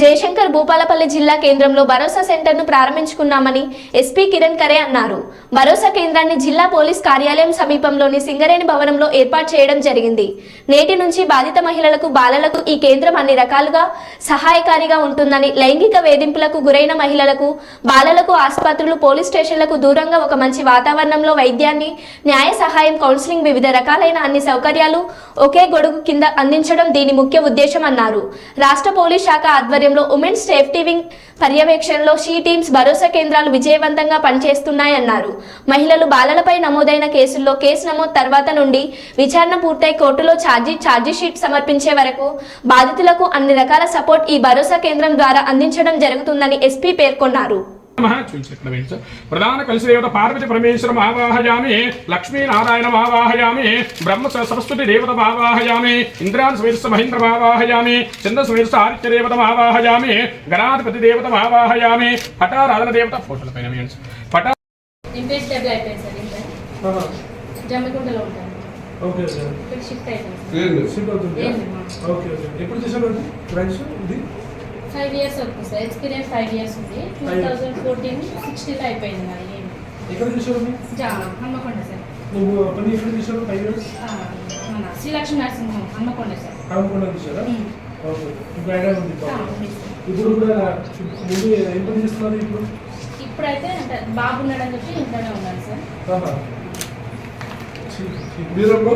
జయశంకర్ భూపాలపల్లి జిల్లా కేంద్రంలో భరోసా సెంటర్ను ప్రారంభించుకున్నామని ఎస్పీ కిరణ్ ఖరే అన్నారు. భరోసా కేంద్రాన్ని జిల్లా పోలీస్ కార్యాలయం సమీపంలోని సింగరేణి భవనంలో ఏర్పాటు చేయడం జరిగింది. నేటి నుంచి బాధిత మహిళలకు బాలలకు ఈ కేంద్రం అన్ని రకాలుగా సహాయకారిగా ఉంటుందని లైంగిక వేధింపులకు గురైన మహిళలకు బాలలకు ఆసుపత్రులు పోలీస్ స్టేషన్లకు దూరంగా ఒక మంచి వాతావరణంలో వైద్యాన్ని న్యాయ సహాయం కౌన్సిలింగ్ వివిధ రకాలైన అన్ని సౌకర్యాలు ఒకే గొడుగు కింద అందించడం దీని ముఖ్య ఉద్దేశం అన్నారు. రాష్ట్ర పోలీస్ శాఖ ఆధ్వర్యంలో ఉమెన్స్ సేఫ్టీ వింగ్ పర్యవేక్షణలో షీ టీమ్స్ భరోసా కేంద్రాలు విజయవంతంగా పనిచేస్తున్నాయన్నారు. మహిళలు బాలలపై నమోదైన కేసుల్లో కేసు నమోదు తర్వాత నుండి విచారణ పూర్తయి కోర్టులో ఛార్జీ ఛార్జీ షీట్ సమర్పించే వరకు బాధితులకు అన్ని రకాల సపోర్ట్ ఈ భరోసా కేంద్రం ద్వారా అందించడం జరుగుతుందని ఎస్పీ పేర్కొన్నారు. ప్రధాన కలిసి దేవత పార్వతి పరమేశ్వరం ఆవాహయామి లక్ష్మీనారాయణం ఆవాహయామి బ్రహ్మ స- సరస్వతి దేవతం ఆవాహయామి ఇంద్రాన్ స్వేర్స్ మహేంద్రం ఆవాహయామి చంద్ర స్వేర్స్ ఆదిత్య దేవతం ఆవాహయామి గణాధిపతి దేవతం ఆవాహయామి పటారాధన దేవత ఫోటోల పైన వేయండి. పటా జమ్మికుంటలో ఉంటాను. ఓకే షిఫ్ట్ అయిపోయింది. షిఫ్ట్ అవుతుంది? Okay okay. ఎప్పుడు చేశారు ఇది? ఫైవ్ ఇయర్స్ అవుతుంది సార్. ఎక్స్పీరియన్స్ ఫైవ్ ఇయర్స్ ఉంది. టూ థౌజండ్ ఫోర్టీన్ సిక్స్టీలో అయిపోయింది మరి. ఎక్కడ హన్మకొండ సార్. నువ్వు ఎక్కడ ఫైవ్ ఇయర్స్ మన శ్రీలక్ష్మి హన్మకొండ సార్. ఓకే. ఇప్పుడు ఐడియా ఉంది. ఇప్పుడు కూడా ముందు ఏం పని చేస్తున్నారు ఇప్పుడు? ఇప్పుడైతే అంటే బాబు ఉన్నాడని చెప్పి ఇంట్లోనే ఉన్నాను సార్. ఆహా. చి- చి- మీరమ్మా?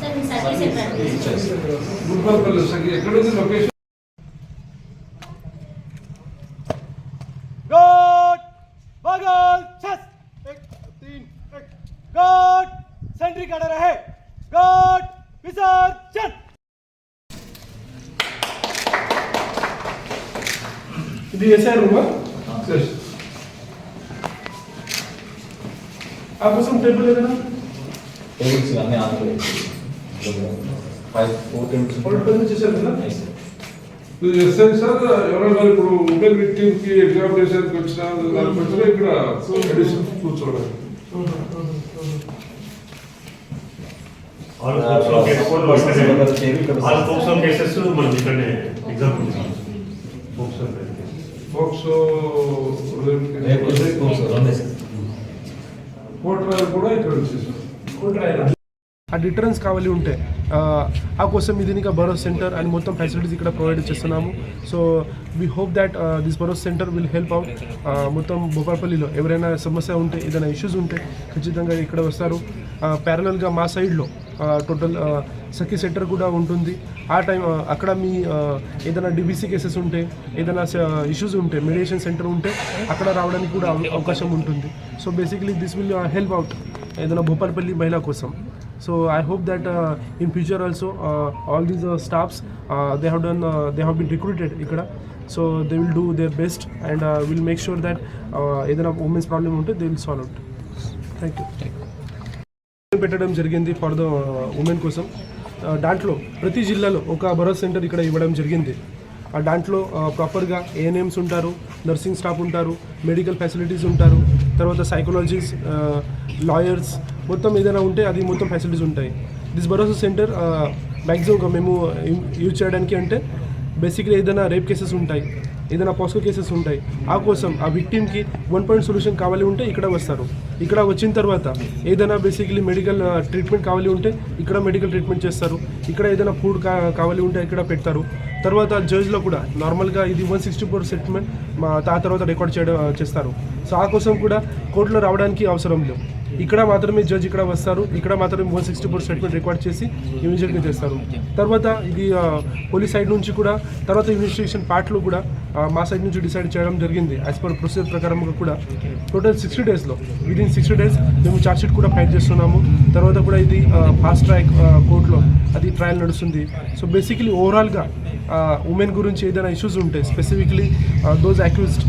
సార్ మీ సర్వీస్ ఎక్కడ గుడ్పల్లి సంఖ్య ఎక్కడ ఉంది లొకేషన్ सेंट्री खड़े रहे गुड विसर्जन ఇది ఎస్ఐ రూమా ఆ కోసం టేబుల్ ఏదైనా టేబుల్స్ అన్నీ ఆన్లో ఫైవ్ ఫోర్ టేబుల్స్ వాళ్ళు పని చేశారు కదా ఎస్ఐ సార్ ఎవరైనా ఇప్పుడు ఉమెన్ విక్టిమ్ కి ఎగ్జామినేషన్ వచ్చిన దానికి వచ్చిన ఇక్కడ అడిషన్ కూర్చోవడం ఆహా, ఆహా, ఆహా. ఆల్ ఫోక్స్లో కేసెస్ ఆల్ ఫోక్స్లో కేసెస్ మనం ఇక్కడనే ఎగ్జాంపుల్ ఫోక్స్ ఫోక్సో కోర్టు రాయలు కూడా ఇక్కడ వచ్చేసారు ఆ డిటరెన్స్ కావాలి ఉంటే ఆ, ఆ కోసం ఇది ఇంకా బరోస్ సెంటర్ అండ్ మొత్తం ఫెసిలిటీస్ ఇక్కడ ప్రొవైడ్ చేస్తున్నాము. So we hope that this Bharosa centre will help out మొత్తం భూపాలపల్లిలో ఎవరైనా సమస్య ఉంటే ఏదైనా ఇష్యూస్ ఉంటే ఖచ్చితంగా ఇక్కడ వస్తారు. ప్యారలల్గా మా సైడ్లో టోటల్ సఖీ సెంటర్ కూడా ఉంటుంది. ఆ టైం అక్కడ మీ ఏదైనా డిబిసి కేసెస్ ఉంటే ఏదైనా ఇష్యూస్ ఉంటే మెడియేషన్ సెంటర్ ఉంటే అక్కడ రావడానికి కూడా అవకాశం ఉంటుంది. So basically this will help out ఏదైనా భూపాలపల్లి మహిళ కోసం. So I hope that uh, in future also uh, all these uh, staffs uh, they have done uh, they have been recruited ఇక్కడ. So they will do their best and will make sure that ఏదైనా women's problem ఉంటే they will solve out thank you పెట్టడం జరిగింది for the uh, women కోసం. Uh, దాంట్లో ప్రతి జిల్లాలో ఒక భరోసా సెంటర్ ఇక్కడ ఇవ్వడం జరిగింది. ఆ దాంట్లో uh, ప్రాపర్గా ఏఎన్ఎమ్స్ ఉంటారు నర్సింగ్ స్టాఫ్ ఉంటారు మెడికల్ ఫెసిలిటీస్ ఉంటారు తర్వాత సైకాలజీస్ లాయర్స్ మొత్తం ఏదైనా ఉంటే అది మొత్తం ఫెసిలిటీస్ ఉంటాయి. దిస్ భరోసా సెంటర్ మ్యాక్సిమం మేము యూజ్ చేయడానికి అంటే బేసిక్లీ ఏదైనా రేప్ కేసెస్ ఉంటాయి ఏదైనా పాస్కో కేసెస్ ఉంటాయి. ఆ కోసం ఆ విక్టిమ్కి వన్ పాయింట్ సొల్యూషన్ కావాలి ఉంటే ఇక్కడ వస్తారు. ఇక్కడ వచ్చిన తర్వాత ఏదైనా బేసిక్లీ మెడికల్ ట్రీట్మెంట్ కావాలి ఉంటే ఇక్కడ మెడికల్ ట్రీట్మెంట్ చేస్తారు. ఇక్కడ ఏదైనా ఫుడ్ కావాలి ఉంటే ఇక్కడ పెడతారు. తర్వాత జడ్జ్లో కూడా నార్మల్గా ఇది వన్ సిక్స్టీ ఫోర్ సెటిల్మెంట్ మా ఆ తర్వాత రికార్డ్ చేయడం uh, చేస్తారు. సో ఆ కోసం కూడా కోర్టులో రావడానికి అవసరం లేవు ఇక్కడ మాత్రమే జడ్జ్ ఇక్కడ వస్తారు. ఇక్కడ మాత్రమే one sixty four statement record చేసి ఇమీడియట్గా చేస్తారు. తర్వాత ఇది పోలీస్ సైడ్ నుంచి కూడా తర్వాత ఇన్వెస్టిగేషన్ పార్ట్లో కూడా మా సైడ్ నుంచి డిసైడ్ చేయడం జరిగింది యాజ్ పర్ ప్రొసీజర్ ప్రకారం కూడా. టోటల్ సిక్స్టీ డేస్లో విదిన్ సిక్స్టీ డేస్ మేము షీట్ కూడా ఫైల్ చేస్తున్నాము. తర్వాత కూడా ఇది ఫాస్ట్ ట్రాక్ కోర్టులో అది ట్రయల్ నడుస్తుంది. సో బేసికలీ ఓవరాల్గా ఉమెన్ గురించి ఏదైనా ఇష్యూస్ ఉంటే స్పెసిఫిక్లీ దోస్ అక్యూజ్డ్